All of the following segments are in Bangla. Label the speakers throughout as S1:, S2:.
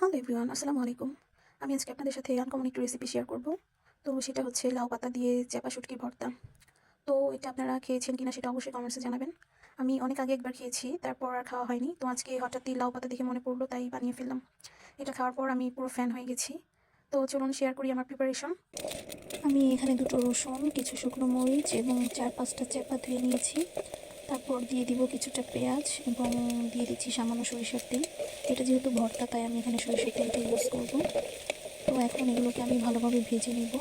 S1: হ্যালো এভরিওয়ান আসসালামু আলাইকুম আমি আজকে আপনাদের সাথে আনকমন একটু রেসিপি শেয়ার করব। তো সেটা হচ্ছে লাউ পাতা দিয়ে চ্যাপা শুটকি ভর্তা। তো এটা আপনারা খেয়েছেন কিনা সেটা অবশ্যই কমেন্টসে জানাবেন। আমি অনেক আগে একবার খেয়েছি, তারপর আর খাওয়া হয়নি। তো আজকে হঠাৎই লাউ পাতা দেখে মনে পড়ল, তাই বানিয়ে ফেললাম। এটা খাওয়ার পর আমি পুরো ফ্যান হয়ে গেছি। তো চলুন শেয়ার করি আমার প্রিপারেশন আমি এখানে দুটো রসুন, কিছু শুকনো মরিচ এবং চার পাঁচটা চ্যাপা ধুয়ে নিয়েছি। তারপর দিয়ে দিব কিছুটা পেঁয়াজ এবং দিয়ে দিচ্ছি সামান্য সরিষার তেল। এটা যেহেতু ভর্তা, তাই আমি এখানে সরিষার তেলটা ইউজ করব। তো এখন এগুলোকে আমি ভালোভাবে ভেজে নেব।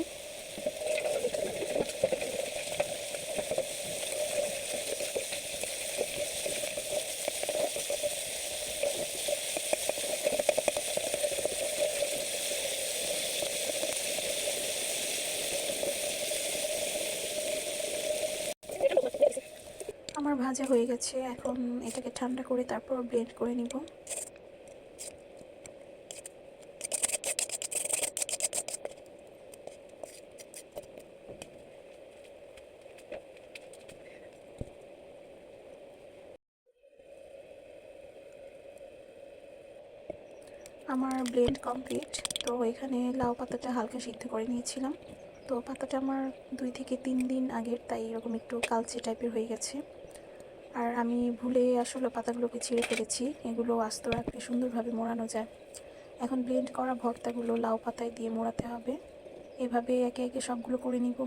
S1: আমার ভাজা হয়ে গেছে, এখন এটাকে ঠান্ডা করে তারপর ব্লেন্ড করে নিব। আমার ব্লেন্ড কমপ্লিট তো এখানে লাউ পাতাটা হালকা সিদ্ধ করে নিয়েছিলাম। তো পাতাটা আমার দুই থেকে তিন দিন আগের, তাই এরকম একটু কালচে টাইপের হয়ে গেছে। আর আমি ভুলে আসলে পাতাগুলোকে ছিঁড়ে ফেলেছি। এগুলো আস্ত রাখলে সুন্দরভাবে মোড়ানো যায়। এখন ব্লেন্ড করা ভর্তাগুলো লাউ পাতায় দিয়ে মোড়াতে হবে। এভাবে একে একে সবগুলো করে নিব।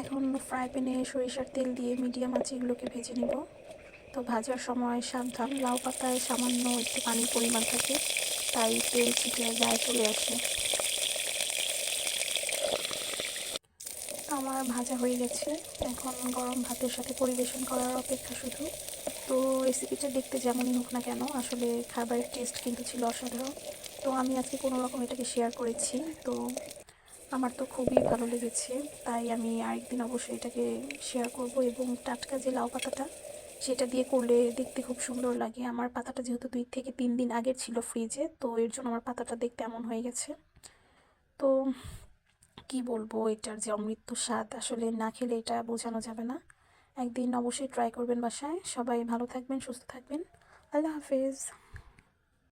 S1: এখন ফ্রাই প্যানে সরিষার তেল দিয়ে মিডিয়াম আঁচে এগুলোকে ভেজে নিব। তো ভাজার সময় সাবধান লাউ পাতায় সামান্য একটু পানির পরিমাণ থাকে, তাই তেল ছিটে গায়ে চলে আসে। আমার ভাজা হয়ে গেছে। এখন গরম ভাতের সাথে পরিবেশন করার অপেক্ষা শুধু। তো রেসিপিটা দেখতে যেমনই হোক না কেন, আসলে খাবারের টেস্ট কিন্তু ছিল অসাধারণ। তো আমি আজকে কোনো রকম এটাকে শেয়ার করেছি। তো আমার তো খুবই ভালো লেগেছে। তাই আমি আরেকদিন অবশ্যই এটাকে শেয়ার করব এবং টাটকা যে লাউ পাতাটা, সেটা দিয়ে করলে দেখতে খুব সুন্দর লাগে। আমার পাতাটা যেহেতু দুই থেকে তিন দিন আগের ছিল ফ্রিজে তো এর জন্য আমার পাতাটা দেখতে এমন হয়ে গেছে। তো কি বলব, এটার যে অমৃত স্বাদ, আসলে না খেলে এটা বোঝানো যাবে না। একদিন অবশ্যই ট্রাই করবেন বাসায়। সবাই ভালো থাকবেন, সুস্থ থাকবেন। আল্লাহ হাফেজ।